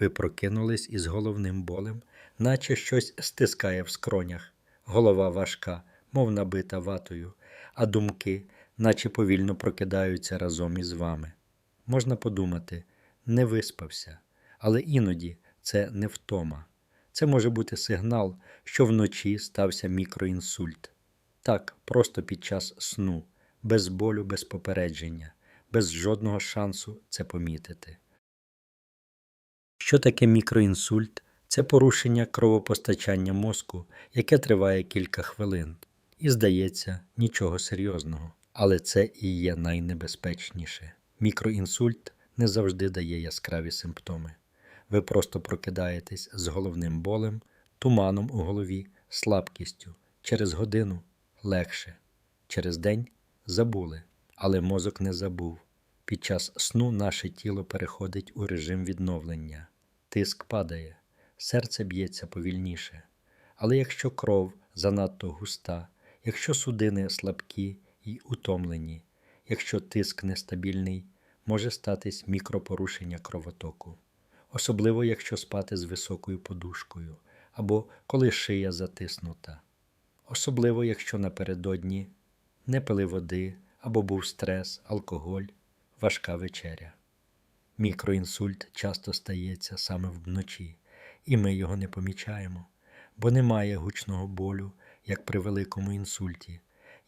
Ви прокинулись із головним болем, наче щось стискає в скронях, голова важка, мов набита ватою, а думки, наче повільно прокидаються разом із вами. Можна подумати, не виспався, але іноді це не втома. Це може бути сигнал, що вночі стався мікроінсульт. Так, просто під час сну, без болю, без попередження, без жодного шансу це помітити. Що таке мікроінсульт? Це порушення кровопостачання мозку, яке триває кілька хвилин. І здається, нічого серйозного. Але це і є найнебезпечніше. Мікроінсульт не завжди дає яскраві симптоми. Ви просто прокидаєтесь з головним болем, туманом у голові, слабкістю. Через годину легше. Через день забули, але мозок не забув. Під час сну наше тіло переходить у режим відновлення. Тиск падає, серце б'ється повільніше. Але якщо кров занадто густа, якщо судини слабкі і утомлені, якщо тиск нестабільний, може статись мікропорушення кровотоку, особливо якщо спати з високою подушкою або коли шия затиснута, особливо якщо напередодні не пили води або був стрес, алкоголь, важка вечеря. Мікроінсульт часто стається саме вночі, і ми його не помічаємо, бо немає гучного болю, як при великому інсульті.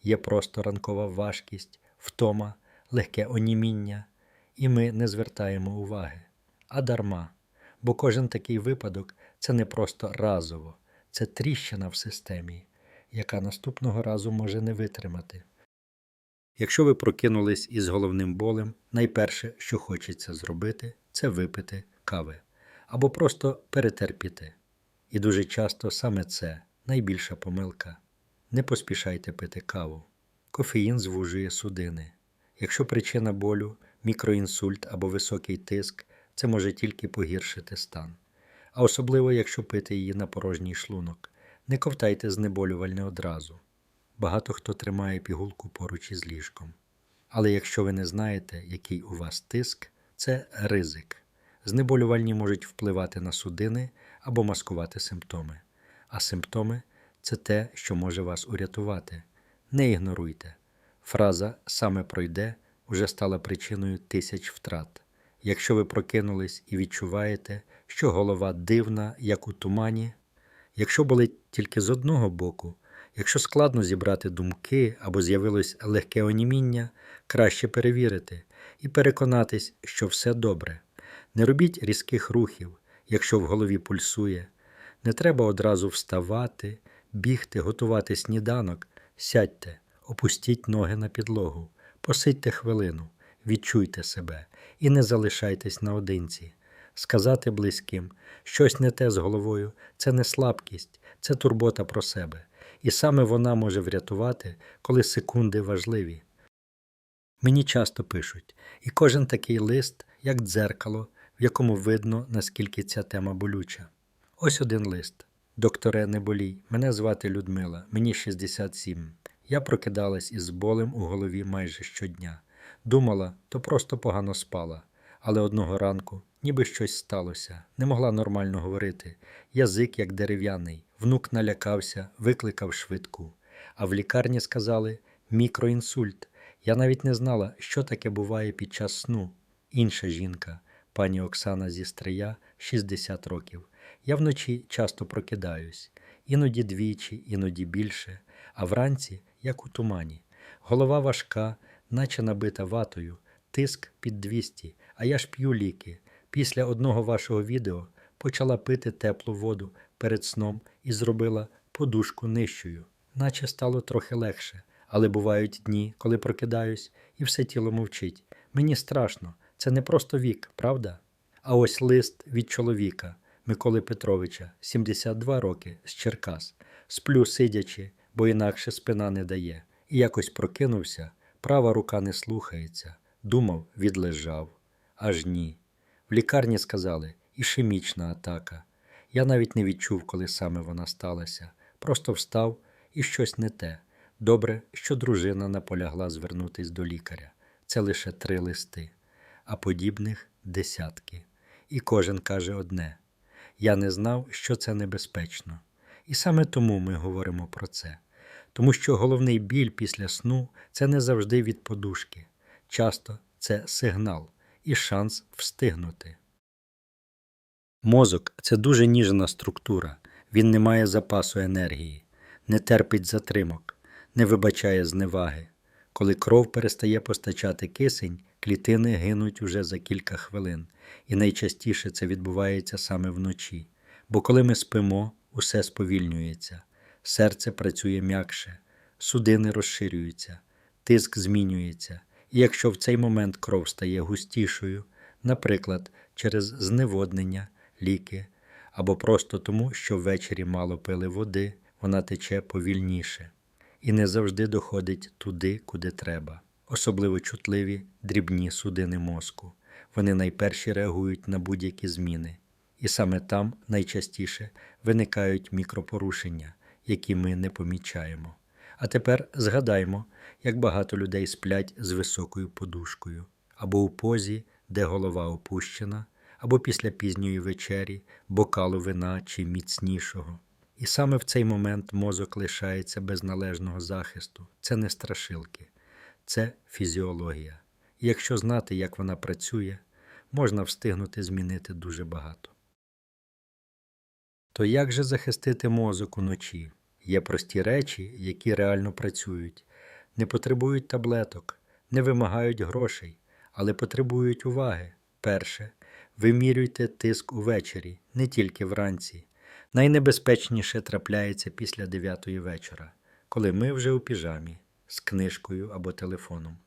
Є просто ранкова важкість, втома, легке оніміння, і ми не звертаємо уваги. А дарма, бо кожен такий випадок це не просто разово, це тріщина в системі, яка наступного разу може не витримати. Якщо ви прокинулись із головним болем, найперше, що хочеться зробити, це випити кави або просто перетерпіти. І дуже часто саме це найбільша помилка. Не поспішайте пити каву. Кофеїн звужує судини. Якщо причина болю, мікроінсульт або високий тиск, це може тільки погіршити стан. А особливо, якщо пити її на порожній шлунок. Не ковтайте знеболювальне одразу. Багато хто тримає пігулку поруч із ліжком. Але якщо ви не знаєте, який у вас тиск, це ризик. Знеболювальні можуть впливати на судини або маскувати симптоми. А симптоми це те, що може вас урятувати. Не ігноруйте. Фраза саме пройде уже стала причиною тисяч втрат. Якщо ви прокинулись і відчуваєте, що голова дивна, як у тумані, якщо болить тільки з одного боку, якщо складно зібрати думки або з'явилось легке оніміння, краще перевірити і переконатись, що все добре. Не робіть різких рухів, якщо в голові пульсує. Не треба одразу вставати, бігти, готувати сніданок. Сядьте, опустіть ноги на підлогу, посидьте хвилину, відчуйте себе і не залишайтесь наодинці. Сказати близьким, щось не те з головою це не слабкість, це турбота про себе. І саме вона може врятувати, коли секунди важливі. Мені часто пишуть, і кожен такий лист, як дзеркало, в якому видно, наскільки ця тема болюча. Ось один лист. Докторе, не болій, мене звати Людмила, мені 67. Я прокидалась із болем у голові майже щодня. Думала, то просто погано спала. Але одного ранку, ніби щось сталося, не могла нормально говорити. Язик як дерев'яний, внук налякався, викликав швидку. А в лікарні сказали мікроінсульт. Я навіть не знала, що таке буває під час сну. Інша жінка, пані Оксана зі Стрия, 60 років. Я вночі часто прокидаюсь, іноді двічі, іноді більше, а вранці, як у тумані. Голова важка, наче набита ватою, тиск під 200, а я ж п'ю ліки. Після одного вашого відео почала пити теплу воду перед сном і зробила подушку нижчою, наче стало трохи легше. Але бувають дні, коли прокидаюсь, і все тіло мовчить. Мені страшно, це не просто вік, правда? А ось лист від чоловіка Миколи Петровича, 72 роки, з Черкас. Сплю сидячи, бо інакше спина не дає. І якось прокинувся, права рука не слухається. Думав, відлежав. Аж ні. В лікарні сказали ішемічна атака. Я навіть не відчув, коли саме вона сталася. Просто встав і щось не те. Добре, що дружина наполягла звернутись до лікаря. Це лише три листи, а подібних десятки. і кожен каже одне: Я не знав, що це небезпечно. І саме тому ми говоримо про це. Тому що головний біль після сну це не завжди від подушки. Часто це сигнал і шанс встигнути. Мозок це дуже ніжна структура. Він не має запасу енергії, не терпить затримок, не вибачає зневаги. Коли кров перестає постачати кисень, клітини гинуть уже за кілька хвилин, і найчастіше це відбувається саме вночі. Бо коли ми спимо, усе сповільнюється, серце працює м'якше, судини розширюються, тиск змінюється, і якщо в цей момент кров стає густішою, наприклад, через зневоднення, ліки, або просто тому, що ввечері мало пили води, вона тече повільніше і не завжди доходить туди, куди треба. Особливо чутливі дрібні судини мозку. Вони найперші реагують на будь-які зміни, і саме там найчастіше виникають мікропорушення, які ми не помічаємо. А тепер згадаймо, як багато людей сплять з високою подушкою, або у позі, де голова опущена, або після пізньої вечері, бокалу вина чи міцнішого. І саме в цей момент мозок лишається без належного захисту. Це не страшилки, це фізіологія. І якщо знати, як вона працює, можна встигнути змінити дуже багато. То як же захистити мозок уночі? Є прості речі, які реально працюють, не потребують таблеток, не вимагають грошей, але потребують уваги. Перше, вимірюйте тиск увечері, не тільки вранці. Найнебезпечніше трапляється після 9 вечора, коли ми вже у піжамі з книжкою або телефоном.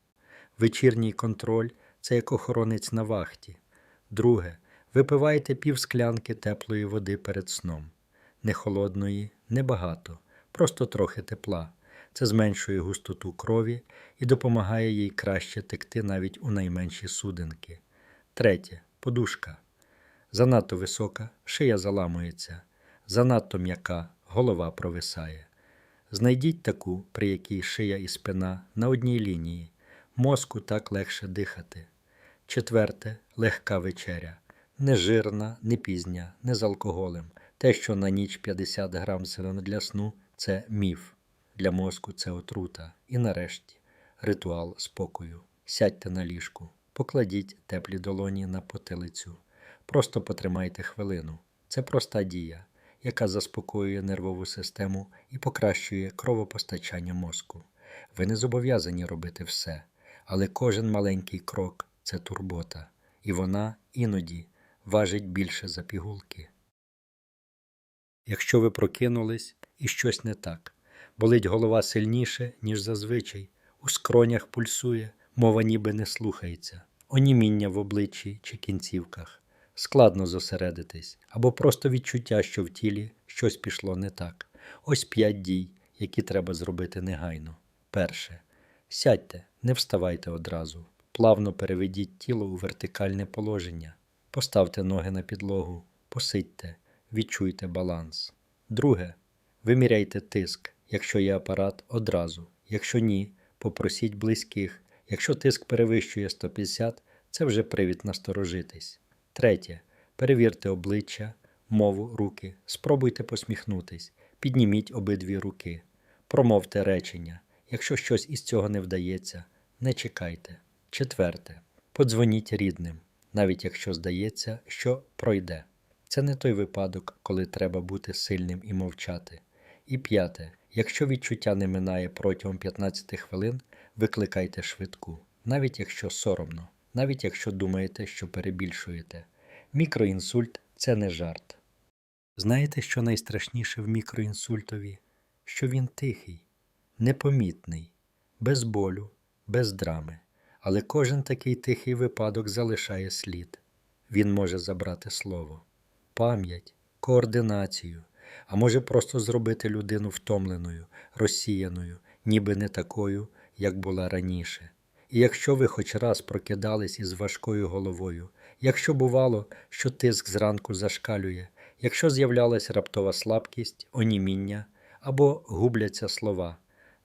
Вечірній контроль це як охоронець на вахті. Друге, випивайте пів склянки теплої води перед сном. Не холодної, не багато, просто трохи тепла. Це зменшує густоту крові і допомагає їй краще текти навіть у найменші судинки. Третє подушка. Занадто висока, шия заламується занадто м'яка, голова провисає. Знайдіть таку, при якій шия і спина на одній лінії, мозку так легше дихати. Четверте легка вечеря. Не жирна, не пізня, не з алкоголем. Те, що на ніч 50 грам сирени для сну це міф. Для мозку це отрута. І нарешті ритуал спокою. Сядьте на ліжку, покладіть теплі долоні на потилицю. Просто потримайте хвилину. Це проста дія яка заспокоює нервову систему і покращує кровопостачання мозку. Ви не зобов'язані робити все, але кожен маленький крок це турбота, і вона іноді важить більше за пігулки. Якщо ви прокинулись і щось не так, болить голова сильніше, ніж зазвичай, у скронях пульсує, мова ніби не слухається, оніміння в обличчі чи кінцівках складно зосередитись, або просто відчуття, що в тілі щось пішло не так. Ось п'ять дій, які треба зробити негайно. Перше. Сядьте, не вставайте одразу. Плавно переведіть тіло у вертикальне положення. Поставте ноги на підлогу, посидьте, відчуйте баланс. Друге. Виміряйте тиск, якщо є апарат, одразу. Якщо ні, попросіть близьких. Якщо тиск перевищує 150, це вже привід насторожитись. Третє. Перевірте обличчя, мову, руки. Спробуйте посміхнутись. Підніміть обидві руки. Промовте речення. Якщо щось із цього не вдається, не чекайте. Четверте. Подзвоніть рідним, навіть якщо здається, що пройде. Це не той випадок, коли треба бути сильним і мовчати. І п'яте. Якщо відчуття не минає протягом 15 хвилин, викликайте швидку, навіть якщо соромно навіть якщо думаєте, що перебільшуєте. Мікроінсульт це не жарт. Знаєте, що найстрашніше в мікроінсультові? Що він тихий, непомітний, без болю, без драми. Але кожен такий тихий випадок залишає слід. Він може забрати слово, пам'ять, координацію, а може просто зробити людину втомленою, розсіяною, ніби не такою, як була раніше. І якщо ви хоч раз прокидались із важкою головою, якщо бувало, що тиск зранку зашкалює, якщо з'являлась раптова слабкість, оніміння або губляться слова,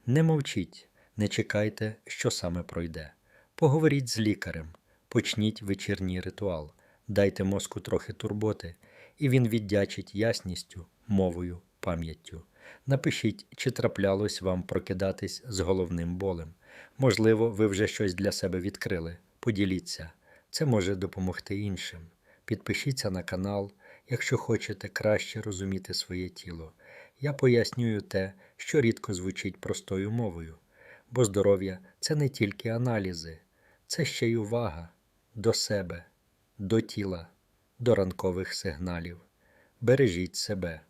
не мовчіть, не чекайте, що саме пройде. Поговоріть з лікарем, почніть вечірній ритуал, Дайте мозку трохи турботи, і він віддячить ясністю, мовою, пам'яттю. Напишіть, чи траплялось вам прокидатись з головним болем. Можливо, ви вже щось для себе відкрили. Поділіться. Це може допомогти іншим. Підпишіться на канал, якщо хочете краще розуміти своє тіло. Я пояснюю те, що рідко звучить простою мовою, бо здоров'я це не тільки аналізи, це ще й увага до себе, до тіла, до ранкових сигналів. Бережіть себе.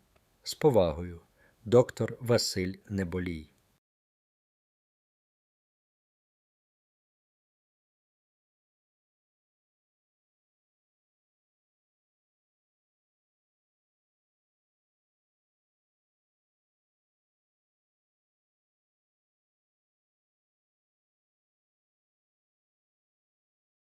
З повагою, доктор Василь Неболій.